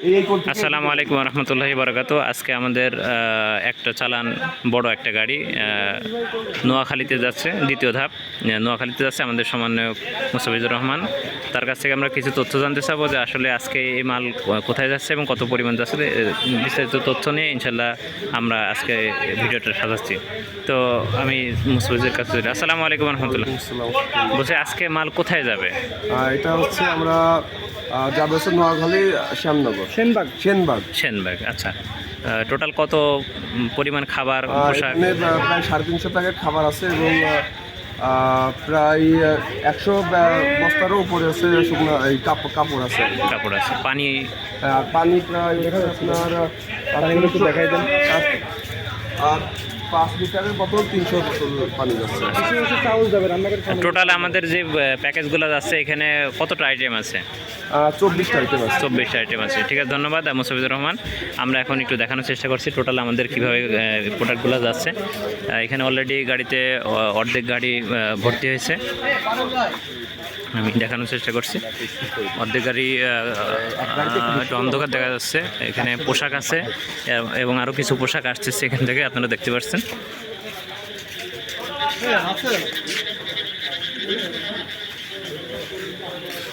আসসালামু আলাইকুম রহমতুল্লাহি বারকাত। আজকে আমাদের একটা চালান বড় একটা গাড়ি নোয়াখালীতে যাচ্ছে দ্বিতীয় ধাপ। নোয়াখালীতে যাচ্ছে আমাদের সমন্বয়ক মুস্তাফিজুর রহমান। তার কাছ থেকে আমরা কিছু তথ্য জানতে চাবো যে আসলে আজকে এই মাল কোথায় যাচ্ছে এবং কত পরিমাণ যাচ্ছে। বিস্তারিত তথ্য নিয়ে ইনশাল্লাহ আমরা আজকে ভিডিওটা সাজাচ্ছি। তো আমি মুস্তাফিজের কাছে আসসালামু আলাইকুম রহমতুল্লাহ। বলছি আজকে মাল কোথায় যাবে? এটা হচ্ছে আমরা যাবে হচ্ছে নোয়াখালী শ্যামনগর। সেনবাগ। সেনবাগ। সেনবাগ আচ্ছা। টোটাল কত পরিমাণ খাবার পোশাক? প্রায় সাড়ে তিনশো প্যাকেট খাবার আছে এবং প্রায় একশো বস্তারও উপরে আছে শুকনো এই কাপড় কাপড় আছে। কাপড় আছে পানি? পানি প্রায় আপনার পানিগুলো একটু দেখাই দেন। আর আর পাঁচ লিটারের বোতল তিনশো বোতল পানি যাচ্ছে। টোটাল আমাদের যে প্যাকেজগুলো যাচ্ছে এখানে কতটা আইটেম আছে? চব্বিশটা আইটেম আছে আইটেম আছে ঠিক আছে, ধন্যবাদ মুসাফিজুর রহমান। আমরা এখন একটু দেখানোর চেষ্টা করছি টোটাল আমাদের কীভাবে প্রোডাক্টগুলো যাচ্ছে। এখানে অলরেডি গাড়িতে অর্ধেক গাড়ি ভর্তি হয়েছে। আমি দেখানোর চেষ্টা করছি। অর্ধেক গাড়ি একটু অন্ধকার দেখা যাচ্ছে। এখানে পোশাক আছে এবং আরও কিছু পোশাক আসতেছে এখান থেকে আপনারা দেখতে পাচ্ছেন।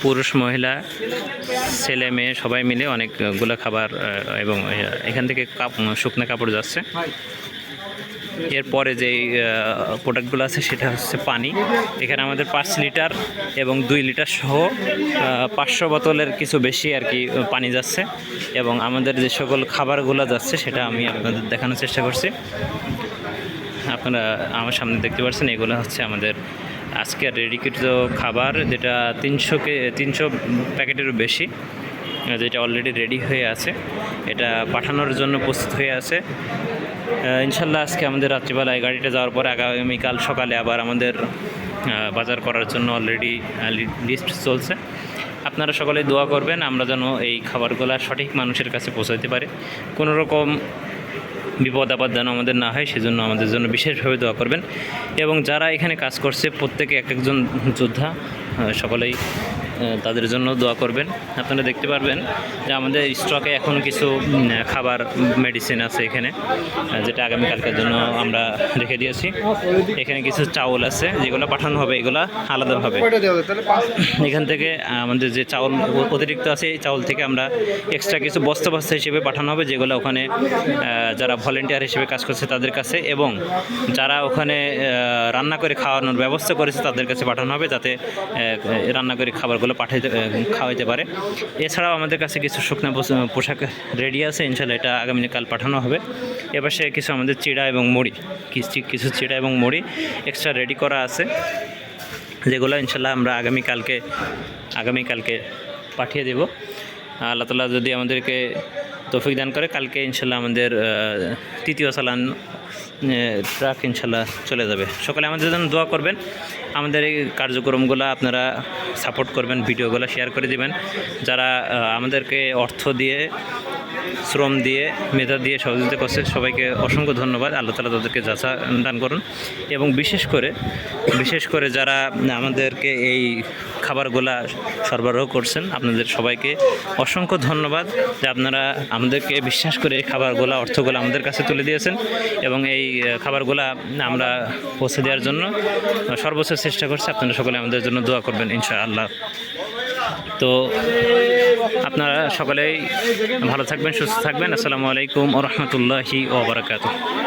পুরুষ, মহিলা, ছেলে, মেয়ে সবাই মিলে অনেকগুলো খাবার এবং এখান থেকে কাপ শুকনো কাপড় যাচ্ছে। এরপরে যে প্রোডাক্টগুলো আছে সেটা হচ্ছে পানি। এখানে আমাদের পাঁচ লিটার এবং দুই লিটার সহ পাঁচশো বোতলের কিছু বেশি আর কি পানি যাচ্ছে। এবং আমাদের যে সকল খাবারগুলো যাচ্ছে সেটা আমি আপনাদের দেখানোর চেষ্টা করছি। আপনারা আমার সামনে দেখতে পাচ্ছেন, এগুলো হচ্ছে আমাদের আজকের রেডিকৃত খাবার, যেটা তিনশোকে তিনশো প্যাকেটেরও বেশি যেটা অলরেডি রেডি হয়ে আছে, এটা পাঠানোর জন্য প্রস্তুত হয়ে আছে। ইনশাল্লাহ আজকে আমাদের রাত্রিবেলায় গাড়িটা যাওয়ার পরে আগামীকাল সকালে আবার আমাদের বাজার করার জন্য অলরেডি লিস্ট চলছে। আপনারা সকলে দোয়া করবেন, আমরা যেন এই খাবারগুলো সঠিক মানুষের কাছে পৌঁছাতে পারি। কোনো রকম বিপদ আপদ যেন আমাদের না হয়, সেজন্য আমাদের জন্য বিশেষভাবে দোয়া করবেন। এবং যারা এখানে কাজ করছে, প্রত্যেকে এক একজন যোদ্ধা সকলেই তাদের জন্য দোয়া করবেন। আপনারা দেখতে পারবেন যে আমাদের স্টকে এখনও কিছু খাবার মেডিসিন আছে এখানে যেটা আগামীকালকের জন্য আমরা রেখে দিয়েছি। এখানে কিছু চাউল আছে যেগুলো পাঠানো হবে এগুলো আলাদাভাবে। এখান থেকে আমাদের যে চাউল অতিরিক্ত আছে এই চাউল থেকে আমরা এক্সট্রা কিছু বস্তা বস্তা হিসেবে পাঠানো হবে যেগুলো ওখানে যারা ভলেন্টিয়ার হিসেবে কাজ করছে তাদের কাছে এবং যারা ওখানে রান্না করে খাওয়ানোর ব্যবস্থা করেছে তাদের কাছে পাঠানো হবে যাতে রান্না করে খাবারগুলো পাঠাইতে খাওয়াইতে পারে। এছাড়াও আমাদের কাছে কিছু শুকনো পোশ- পোশাক রেডি আছে ইনশাল্লাহ এটা আগামীকাল পাঠানো হবে। এপাশে কিছু আমাদের চিড়া এবং মুড়ি কিছু কিছু চিড়া এবং মুড়ি এক্সট্রা রেডি করা আছে যেগুলো ইনশাল্লাহ আমরা আগামীকালকে আগামীকালকে পাঠিয়ে দেব। আল্লাহ তালা যদি আমাদেরকে তৌফিক দান করে কালকে ইনশাল্লাহ আমাদের তৃতীয় আহ, ট্রাক ইনশাল্লাহ চলে যাবে। সকালে আমাদের জন্য দোয়া করবেন। আমাদের এই কার্যক্রমগুলো আপনারা সাপোর্ট করবেন, ভিডিওগুলো শেয়ার করে দিবেন। যারা আমাদেরকে অর্থ দিয়ে, শ্রম দিয়ে, মেধা দিয়ে সহযোগিতা করছে, সবাইকে অসংখ্য ধন্যবাদ। আল্লাহ তালা তাদেরকে যাচা দান করুন। এবং বিশেষ করে বিশেষ করে যারা আমাদেরকে এই খাবারগুলা সরবরাহ করছেন, আপনাদের সবাইকে অসংখ্য ধন্যবাদ যে আপনারা আমাদেরকে বিশ্বাস করে এই খাবারগুলা, অর্থগুলো আমাদের কাছে তুলে দিয়েছেন। এবং এই খাবারগুলা আমরা পৌঁছে দেওয়ার জন্য সর্বোচ্চ চেষ্টা করছি, আপনারা সকলে আমাদের জন্য দোয়া করবেন, ইনশাআল্লাহ। তো আপনারা সকলেই ভালো থাকবেন, সুস্থ থাকবেন। আসসালামু আলাইকুম ও রহমতুল্লাহি ওবরাকাতু